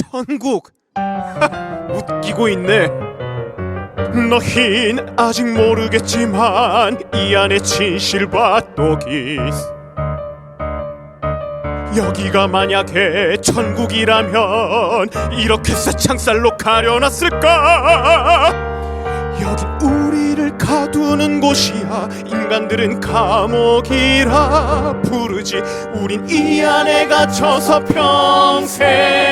천국. 웃기고 있네. 너흰 아직 모르겠지만 이 안에 진실과 또기스 여기가 만약에 천국이라면 이렇게 새창살로 가려놨을까? 여긴 우리를 가두는 곳이야. 인간들은 감옥이라 부르지. 우린 이 안에 갇혀서 평생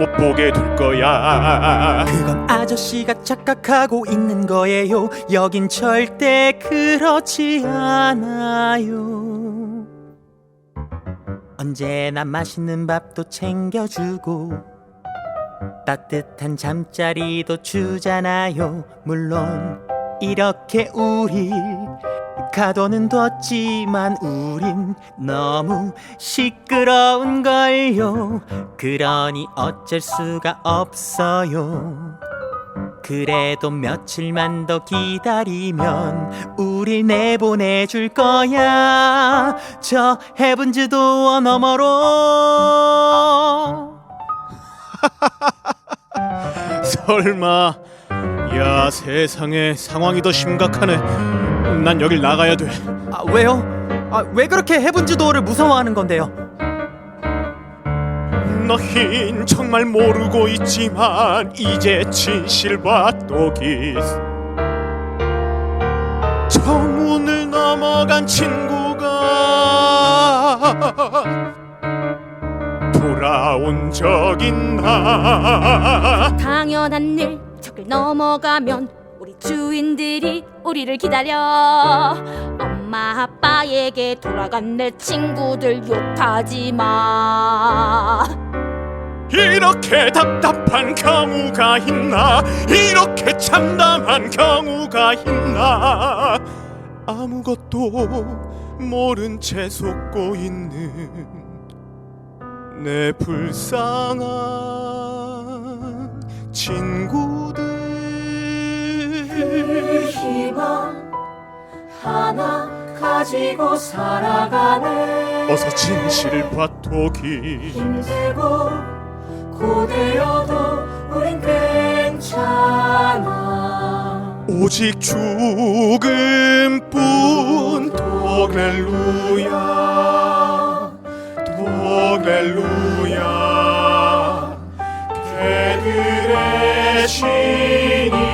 못 보게 될 거야 그건 아저씨가 착각하고 있는 거예요. 여긴 절대 그렇지 않아요. 언제나 맛있는 밥도 챙겨주고 따뜻한 잠자리도 주잖아요. 물론 이렇게 우리 가도는 뒀지만 우린 너무 시끄러운 걸요. 그러니 어쩔 수가 없어요. 그래도 며칠만 더 기다리면 우릴 내보내줄 거야. 저 헤븐즈 도어 너머로. 설마 야 세상에 상황이 더 심각하네 난 여길 나가야 돼 아, 왜요? 아, 왜 그렇게 헤븐즈 도어를 무서워하는 건데요? 너흰 정말 모르고 있지만 이제 진실과 또기스 저 문을 넘어간 친구가 돌아온 적 있나 당연한 일 저길 넘어가면 우리 주인들이 우리를 기다려. 엄마 아빠에게 돌아간 내 친구들 욕하지 마. 이렇게 답답한 경우가 있나? 이렇게 참담한 경우가 있나? 아무것도 모른 채 속고 있는 내 불쌍한 친구 들 희망 하나 가지고 살아가네. 어서 진실을 봐토기. 힘들고 고되어도 우린 괜찮아. 오직 죽음뿐. 도렐루야 도렐루야. 개들의 신